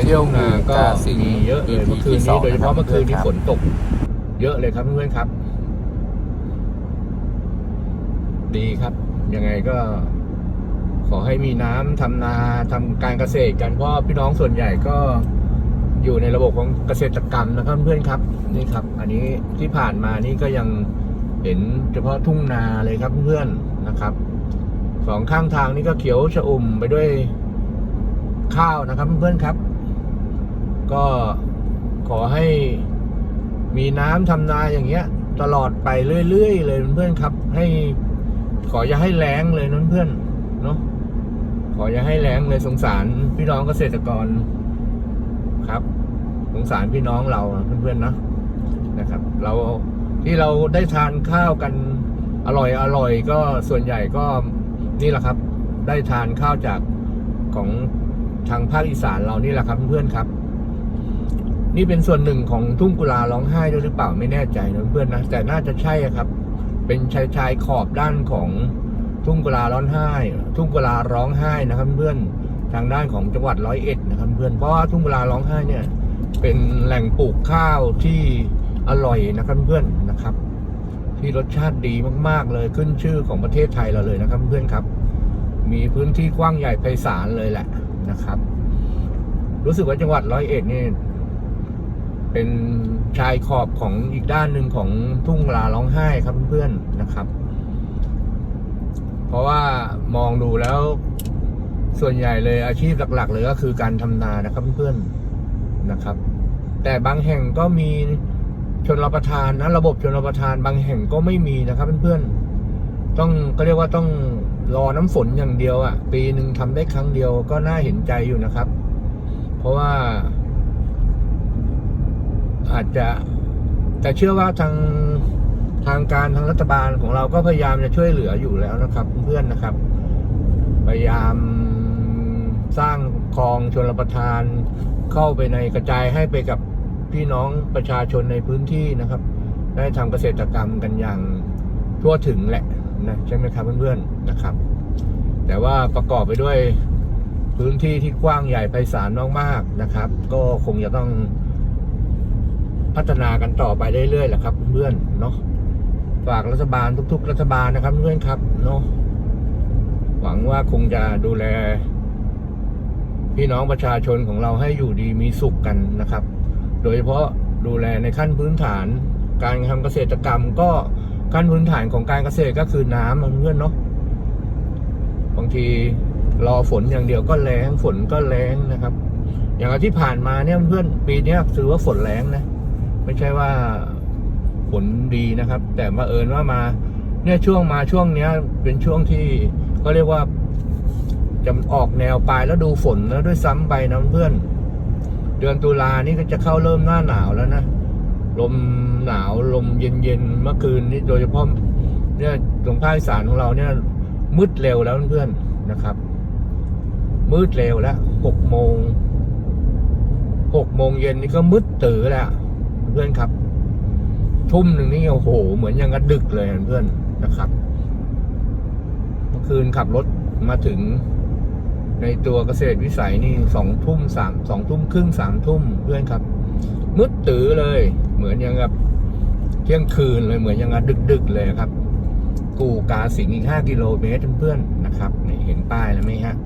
เที่ยวนาก็กาสิงมีเยอะเลย EP เมื่อคืนที่สนี้องโดยเฉพาะนะครับเมื่อคืนนี้ครับฝนตก เยอะเลยครับเพื่อนๆครับ ดีครับ ยังไงก็ ขอให้มีน้ำทำนาทำการเกษตรกันเพราะพี่น้องส่วนใหญ่ก็อยู่ในระบบของเกษตรกรรมนะครับเพื่อนๆครับนี่ครับ อันนี้ที่ผ่านมานี่ก็ยังเห็นเฉพาะทุ่งนาเลยครับเพื่อนๆนะครับสองข้างทางนี่ก็เขียวชอุ่มไปด้วยข้าวนะครับเพื่อนๆครับ ก็ขอให้มีน้ำทำนาอย่างเงี้ย ตลอดไปเรื่อยๆเลยเพื่อนๆครับ ให้ขออย่าให้แล้งเลยนะเพื่อนเนาะขออย่าให้แล้งเลยสงสารพี่น้องเกษตรกรครับ สงสารพี่น้องเราเพื่อนๆนะนะครับ เราที่เราได้ทานข้าวกันอร่อยอร่อยก็ส่วนใหญ่ก็นี่แหละครับ ได้ทานข้าวจากของทางภาคอีสานเรานี่แหละครับเพื่อนๆครับ นี่เป็นส่วนหนึ่งของทุ่งกุลาร้องไห้ด้วยหรือเปล่าไม่แน่ใจนะเพื่อนนะแต่น่าจะใช่ครับ เป็นชายชายขอบด้านของทุ่งกุลาร้องไห้ ทุ่งกุลาร้องไห้นะครับเพื่อนทางด้านของจังหวัดร้อยเอ็ดนะครับเพื่อนเพราะว่าทุ่งกุลาร้องไห้เนี่ย เป็นแหล่งปลูกข้าวที่อร่อยนะครับเพื่อนนะครับ ที่รสชาติดีมากๆเลยขึ้นชื่อของประเทศไทยเราเลยนะครับเพื่อนครับ มีพื้นที่กว้างใหญ่ไพศาลเลยแหละนะครับ รู้สึกว่าจังหวัดร้อยเอ็ดนี่ เป็นชายขอบของอีกด้านหนึ่งของทุ่งลาร้องไห้ครับเพื่อนๆนะครับ เพราะว่ามองดูแล้วส่วนใหญ่เลยอาชีพหลัก ๆ เลยก็คือการทำนานะครับเพื่อนๆนะครับ แต่บางแห่งก็มีชนรับประทานนะระบบชนรับประทาน บางแห่งก็ไม่มีนะครับเพื่อนๆต้องก็เรียกว่าต้องรอน้ำฝนอย่างเดียวอะ่ะ ปีหนึ่งทำได้ครั้งเดียวก็น่าเห็นใจอยู่นะครับ เพราะว่า อาจจะ แต่เชื่อว่าทางทางการทางรัฐบาลของเราก็พยายามจะช่วยเหลืออยู่แล้วนะครับ เพื่อนนะครับ พยายามสร้างคลองชนรประทานเข้าไปในกระจายให้ไปกับพี่น้องประชาชนในพื้นที่นะครับ ได้ทำเกษตรกรรมกันอย่างทั่วถึงแหละนะใช่ไหมครับเพื่อนๆนะครับ แต่ว่าประกอบไปด้วยพื้นที่ที่กว้างใหญ่ไพศาลมากๆนะครับ ก็คงจะต้อง พัฒนากันต่อไปเรื่อยๆแหละครับ เพื่อนเนาะฝากรัฐบาลทุก ๆ รัฐบาลนะครับเพื่อนครับเนาะหวังว่าคงจะดูแล พี่น้องประชาชนของเราให้อยู่ดีมีสุขกันนะครับ โดยเฉพาะดูแลในขั้นพื้นฐาน การทำเกษตรกรรมก็ขั้นพื้นฐานของการเกษตรก็คือน้ำเพื่อนเนาะบางทีรอฝนอย่างเดียวก็แรงฝนก็แรงนะครับ อย่างที่ผ่านมาเนี่ยเพื่อนปีนี้ถือว่าฝนแรงนะ ไม่ใช่ว่าผลดีนะครับ แต่มาเอิญว่ามาเนี่ยช่วงมาช่วงเนี้ย เป็นช่วงที่ก็เรียกว่าจะออกแนวปลายแล้วดูฝนแล้วด้วยซ้ำไปนะเพื่อน เดือนตุลานี่ก็จะเข้าเริ่มหน้าหนาวแล้วนะลมหนาวลมเย็นๆเมื่อคืนนี้โดยเฉพาะเนี่ยตรงภาคอีสานของเราเนี่ยมืดเร็วแล้วเพื่อนๆนะครับ มืดเร็วแล้วหกโมงหกโมงเย็นนี่ก็มืดตื่อแล้ว เพื่อนครับ ทุ่มหนึ่งนี่โอ้โห เหมือนยังกระดึกเลยเพื่อนนะครับเมื่อคืนขับรถมาถึง ในตัวเกษตรวิสัยนี่สองทุ่มสามสองทุ่มครึ่งสามทุ่มเพื่อนครับมืดตื้อเลย เหมือนยังกับเที่ยงคืนเลยเหมือนยังกับดึก ๆ เลยครับ กูกาสิงอีกห้ากิโลเมตรเพื่อนๆนะครับเห็นป้ายแล้วไหมฮะ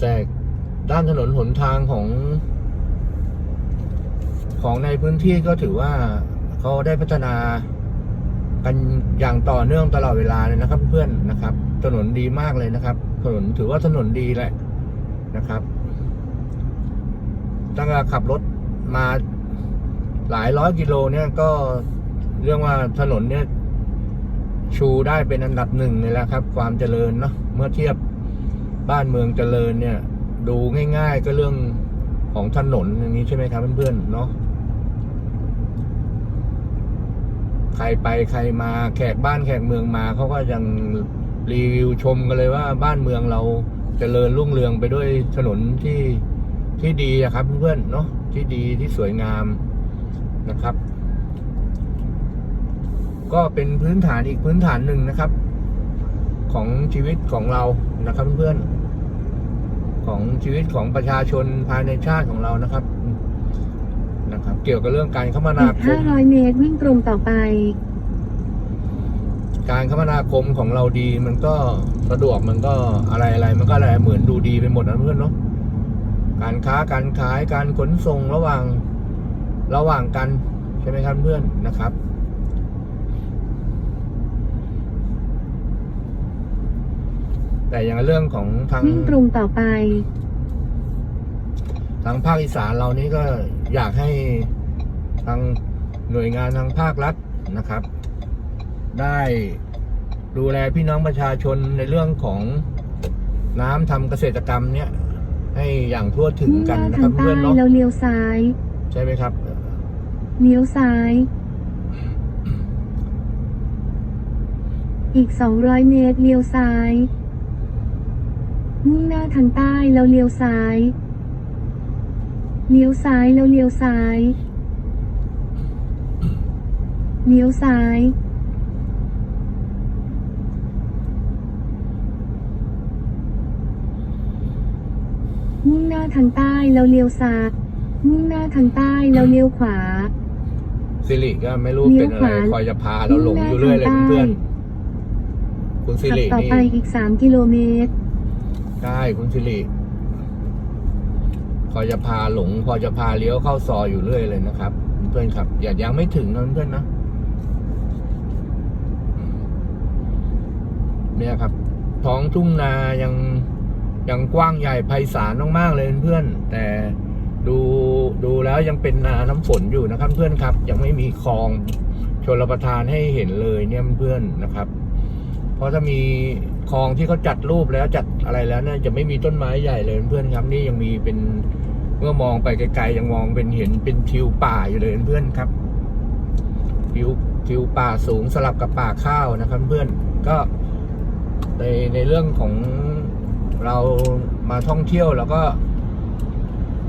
แต่านถนนหนทางของของในพื้นที่ก็ถือว่าเขาได้พัฒนากันอย่างต่อเนื่องตลอดเวลาเลยนะครับ เพื่อนนะครับ ถนนดีมากเลยนะครับ ถนนถือว่าถนนดีแหละนะครับตั้งแต่ขับรถมาหลายร้อยกิโลเนี่ยก็เรื่องว่าถนนเนี่ยชูได้เป็นอันดับหนึ่งเลยแหละครับ ความเจริญเนาะเมื่อเทียบบ้านเมืองเจริญเนี่ย ดูง่ายๆก็เรื่องของถนนอย่างนี้ใช่ไหมครับเพื่อนๆเนาะใครไปใครมาแขกบ้านแขกเมืองมาเขาก็ยังรีวิวชมกันเลยว่าบ้านเมืองเราเจริญรุ่งเรืองไปด้วยถนนที่ที่ดีอะครับเพื่อนๆเนาะที่ดีที่สวยงามนะครับ ก็เป็นพื้นฐานอีกพื้นฐานหนึ่งนะครับ ของชีวิตของเรานะครับเพื่อนๆ ของชีวิตของประชาชนภายในชาติของเรานะครับนะครับ เกี่ยวกับเรื่องการคมนาอีกคม500 เมตรวิ่งตรงต่อไป การคมนาคมของเราดีมันก็สะดวกมันก็อะไรอะไรมันก็อะไรเหมือนดูดีไปหมดนะเพื่อนเนาะการค้าการขายการขนส่งระหว่างระหว่างกันใช่ไหมครับเพื่อนนะครับ แต่อย่างเรื่องของทางวิ่งตรงต่อไป ทางภาคอีสานเรานี่ก็อยากให้ทางหน่วยงานทางภาครัฐนะครับ ได้ดูแลพี่น้องประชาชนในเรื่องของน้ำทำเกษตรกรรมเนี่ย ให้อย่างทั่วถึงมุ่งหกันน้านะคทารับงใต้เพื่อนเนาะแล้วเลี้ยวซ้าย ใช่ไหมครับเลี้ยวซ้าย อีก 200 เมตรเลี้ยวซ้าย มุ่งหน้าทางใต้แล้วเลี้ยวซ้าย เลี้ยวซ้ายแล้วเลี้ยวซ้าย เลี้ยวซ้าย มุ่งหน้าทางใต้แล้วเลี้ยวซ้าย มุ่งหน้าทางใต้แล้วเลี้ยวขวา สิริก็ไม่รู้เลี้เป็ยนวอะไรขวาคอยจะพาเราหลงอยู่เรื่อยเลยมุ่งหน้าเพื่อนทางใต้ๆคุณสิขับริต่อนี่ ไปอีก 3 กิโลเมตร ใช่คุณสิริคอจะพาหลง พอจะพาเลี้ยวเข้าซอยอยู่เรื่อยเลยนะครับ เพื่อนครับ อย่ายังไม่ถึงนะเพื่อนนะเนี่ยครับ ท้องทุ่งนายังยังกว้างใหญ่ไพศาลมากๆเลยเพื่อน แต่ดูดูแล้วยังเป็นนาน้ำฝนอยู่นะครับ เพื่อนครับ ยังไม่มีคลองชลประทานให้เห็นเลยเนี่ยเพื่อนนะครับ เพราะถ้ามี คลองที่เขาจัดรูปแล้วจัดอะไรแล้วเนี่ยจะไม่มีต้นไม้ใหญ่เลยเพื่อนครับนี่ยังมีเป็นเมื่อมองไปไกลๆยังมองเป็นเห็นเป็นทิวป่าอยู่เลยเพื่อนครับทิวทิวป่าสูงสลับกับป่าข้าวนะครับ เพื่อนก็ในในเรื่องของเรามาท่องเที่ยวแล้วก็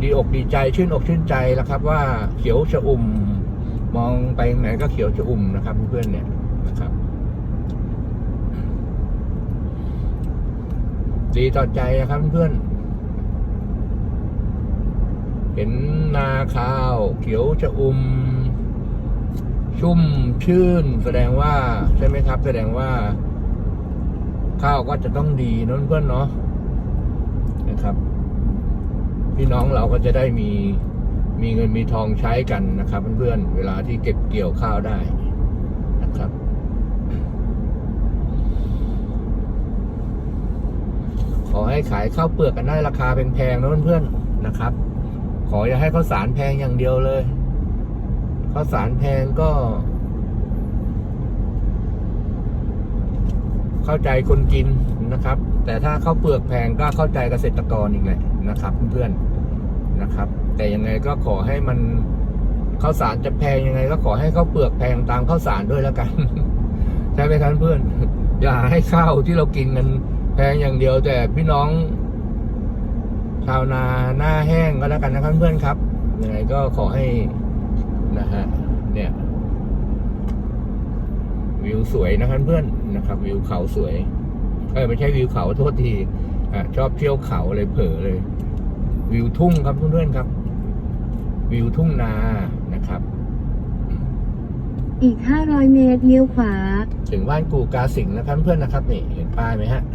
ดีอกดีใจชื่นอกชื่นใจแล้วครับ ว่าเขียวชะอุ่ม มองไปไหนก็เขียวชะอุ่มนะครับ เพื่อนเนี่ยนะครับ ดีต่อใจนะครับเพื่อนเห็นนาข้าว เขียวชะอุ่ม ชุ่มชื่น แสดงว่าใช่ไหมครับ แสดงว่า ข้าวก็จะต้องดีเนอะเพื่อนเนาะนะครับ พี่น้องเราก็จะได้มีมีเงินมีทองใช้กันนะครับ เพื่อนๆเวลาที่เก็บเกี่ยวข้าวได้นะครับ ข อให้ขายข้าวเปลือกกันได้ราคาแพงๆนะเพื่อนๆนะครับ ขออย่าให้ข้าวสารแพงอย่างเดียวเลยข้าวสารแพงก็ เข้าใจคนกินนะครับ แต่ถ้าข้าวเปลือกแพงก็เข้าใจเกษตรกรอีกแหละนะครับ เพื่อนๆนะครับ แต่ยังไงก็ขอให้มันข้าวสารจะแพงยังไง ก็ขอให้ข้าวเปลือกแพงตามข้าวสารด้วยแล้วกันใช่ไหมครับเพื่อนอย่าให้ข้าวที่เรากินกัน แพงอย่างเดียวแต่พี่น้องชาวนาหน้าแห้งก็แล้วกันนะครับเพื่อนครับยังไงก็ขอให้นะฮะเนี่ย วิวสวยนะครับเพื่อนนะครับ วิวเขาสวยเออไม่ใช่วิวเขาโทษทีอะชอบเที่ยวเขาเลยเผลอเลย วิวทุ่งครับเพื่อนๆครับ วิวทุ่งนานะครับ อีก 500 เมตรเลี้ยวขวา ถึงบ้านกูกาสิงห์นะครับเพื่อนนะครับนี่เห็นป้ายไหมฮะเรา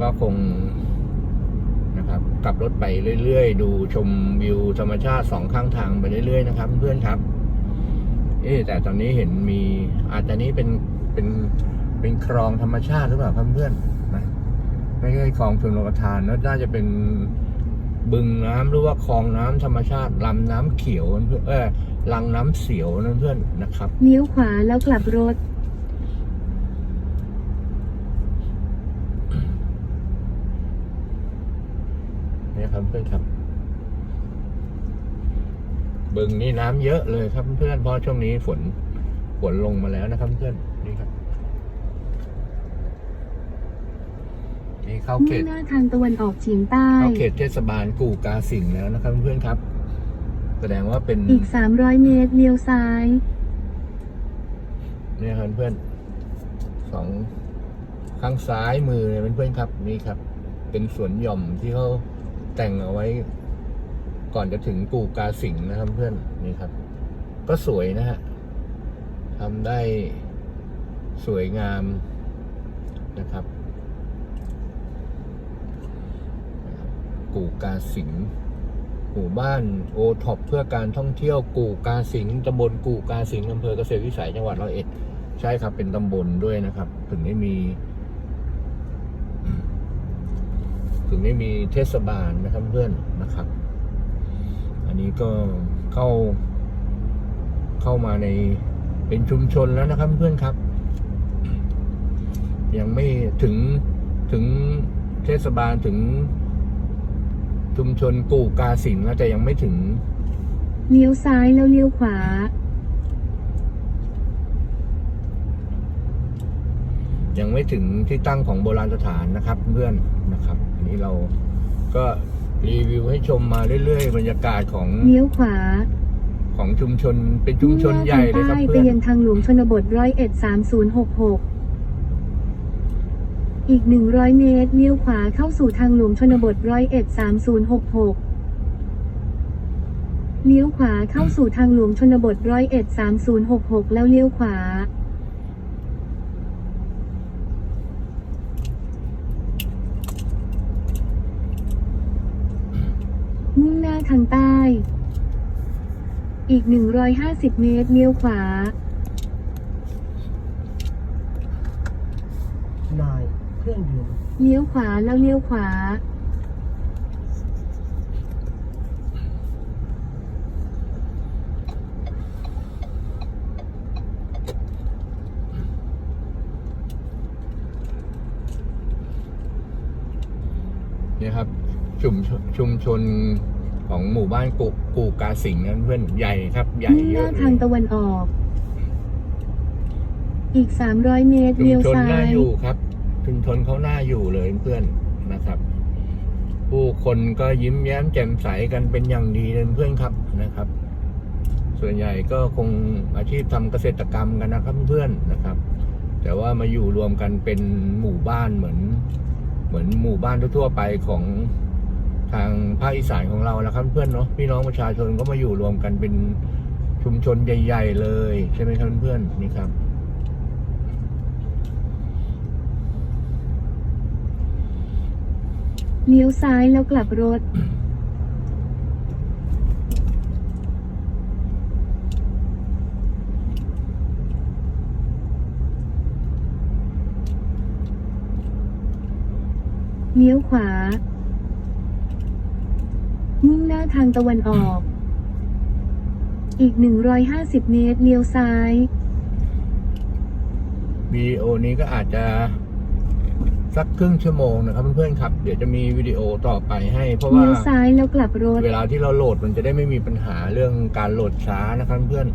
ก็คงนะครับขับรถไปเรื่อยๆ ดูชมวิวธรรมชาติสองข้างทางไปเรื่อยๆนะครับ เพื่อนครับ เอ๊แต่ตอนนี้เห็นมีอาจจะนี้เป็นเป็นเป็นคลองธรรมชาติหรือเปล่าครับเพื่อนนะไม่ใช่คลองชลประทานนะน่าจะเป็นบึงน้ำหรือว่าคลองน้ำธรรมชาติลำน้ำเขียวเพื่อนเออลังน้ำเสียวนะเพื่อนนะครับเลี้ยวขวาแล้วกลับรถ นี่ครับเพื่อนครับ บึงนี่น้ำเยอะเลยครับเพื่อนเพราะช่วงนี้ฝนฝนลงมาแล้วนะครับเพื่อนนี่ครับนี่เข้าเขมุ่งตหน้าทางตะวันออกเฉียงใต้เข้าเขตเทศบาลกู่กาสิงห์แล้วนะครับเพื่อนๆครับ แสดงว่าเป็นอีก300เมตรเลี้ยวซ้ายเนี่ยครับเพื่อนสองข้างซ้ายมือเนี่ยเพื่อนๆครับนี่ครับ เป็นสวนหย่อมที่เขา แต่งเอาไว้ก่อนจะถึงกู่กาสิงนะครับเพื่อนนี่ครับ ก็สวยนะฮะทำได้สวยงามนะครับ กู่กาสิงหมู่บ้านโอท็อปเพื่อการท่องเที่ยวกู่กาสิงตำบลกู่กาสิงอำเภอเกษตรวิสัยจังหวัดร้อยเอ็ด ใช่ครับเป็นตำบลด้วยนะครับ ถึงได้มี ถึงได้มีเทศบาลนะครับเพื่อนนะครับ อันนี้ก็เข้า เข้ามาในเป็นชุมชนแล้วนะครับเพื่อนครับ ยังไม่ถึงถึงเทศบาลถึง ชุมชนกู่กาสิงแล้วแต่ยังไม่ถึง เลี้ยวซ้ายแล้วเลี้ยวขวา ยังไม่ถึงที่ตั้งของโบราณสถานนะครับ เพื่อนนะครับอันนี้เราก็รีวิวให้ชมมาเรื่อยๆ บรรยากาศของเลี้ยวขวา ของชุมชนเป็นชุมชนใหญ่เลยครับมุ่งหน้าทางใต้ไปเพื่อนยังทางหลวงชนบทร้อยเอ็ดสามศูนย์หกหกอีกหนึ่งร้อยเมตรเลี้ยวขวาเข้าสู่ทางหลวงชนบทร้อยเอ็ดสามศูนย์หกหกเลี้ยวขวาเข้าสู่ทางหลวงชนบทร้อยเอ็ดสามศูนย์หกหกแล้วเลี้ยวขวา มุ่งหน้า ทางใต้ อีก 150 เมตรเลี้ยวขวา นายเครื่องดื่มเลี้ยวขวาแล้วเลี้ยวขวานี่ครับชุมชนชุมชน ของหมู่บ้านกูกูกาสิงห์นั้นเพื่อนใหญ่ครับ ใหญ่มุ่งเยหน้าอะเลทางยตะวันออก อีก 300 เมตรชุมเลี้ยวชนซ้าน่าย อยู่ครับชุมชนเขาน่าอยู่เลยเพื่อนนะครับ ผู้คนก็ยิ้มแย้มแจ่มใสกันเป็นอย่างดีเลยเพื่อนครับนะครับ ส่วนใหญ่ก็คงอาชีพทำเกษตรกรรมกันนะครับเพื่อนนะครับ แต่ว่ามาอยู่รวมกันเป็นหมู่บ้านเหมือน เหมือนหมู่บ้านทั่วๆไปของ ทางภาคอีสานของเราแล้วครับเพื่อนเนาะพี่น้องประชาชนก็มาอยู่รวมกันเป็นชุมชนใหญ่ ๆ เลยใช่ไหมครับเพื่อนนี่ครับ เลี้ยวซ้ายแล้วกลับรถ เลี้ยวขวา ทางตะวันออก อีก 150 เมตรเลี้ยวซ้าย วิดีโอนี้ก็อาจจะสักครึ่งชั่วโมงนะครับเพื่อนๆครับ เดี๋ยวจะมีวิดีโอต่อไปให้ เพราะว่าเลี้ยวซ้ายแล้วกลับรถ เวลาที่เราโหลดมันจะได้ไม่มีปัญหาเรื่องการโหลดช้านะครับเพื่อน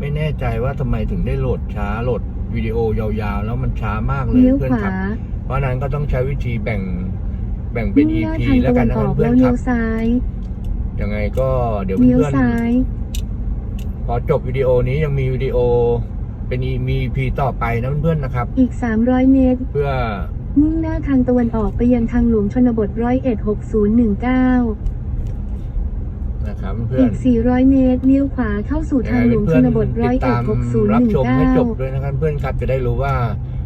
ไม่แน่ใจว่าทำไมถึงได้โหลดช้าโหลดวิดีโอยาวๆ แล้วมันช้ามากเลยเลี้ยวเพื่อนขวาครับ เพราะฉะนั้นก็ต้องใช้วิธีแบ่งแบ่งเป็น มุ่งหน้า EP ทางแล้วตะกัวันนนะอคอรับกเพื่อแล้นวๆคเลี้รัยบ วซ้าย ยังไงก็เดี๋ยวเลี้ยวเพื่อนซ้ายๆพอจบวิดีโอนี้ยังมีวิดีโอเป็นมี EP ต่อไปนะเพื่อนๆนะครับ อีก 300 เมตร เพื่อ มุ่งหน้าทางตะวันออกไปยังทางหลวงชนบทร้อยเอ็ดหกศูนย์หนึ่งเก้านะครับเพื่ออีนก400 เมตรเลี้ยวขวาเข้าสู่ทางหลวงชนบทร้อยติดเอ็ดตามหกศูนย์รัหบนึ่งชมเก้าให้จบด้วยนะครับเพื่อนครับจะได้รู้ว่า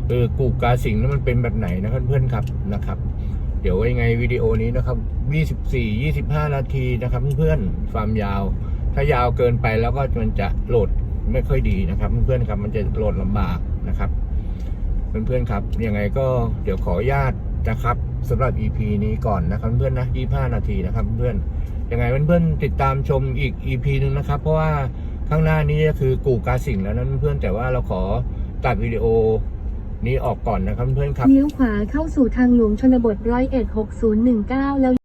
เออกูกาสิงห์นั้นมันเป็นแบบไหนนะครับเพื่อนครับนะครับ เดี๋ยวยังไงวิดีโอนี้นะครับ 24 25 นาทีนะครับเพื่อนๆความยาว ถ้ายาวเกินไปแล้วก็มันจะโหลดไม่ค่อยดีนะครับ เพื่อนๆครับมันจะโหลดลำบากนะครับ เพื่อนๆครับยังไงก็เดี๋ยวขออนุญาตนะครับสำหรับ EP นี้ก่อนนะครับเพื่อนๆนะ 25 นาทีนะครับเพื่อนๆยังไงเพื่อนๆติดตามชมอีก EP หนึ่งนะครับ เพราะว่าข้างหน้านี้ก็คือกูกาสิงห์แล้วนะเพื่อนๆแต่ว่าเราขอตัดวิดีโอ นี้ออกก่อนนะครับเพื่อนครับ เลี้ยวขวาเข้าสู่ทางหลวงชนบทร้อยเอ็ดหกศูนย์หนึ่งเก้าแล้ว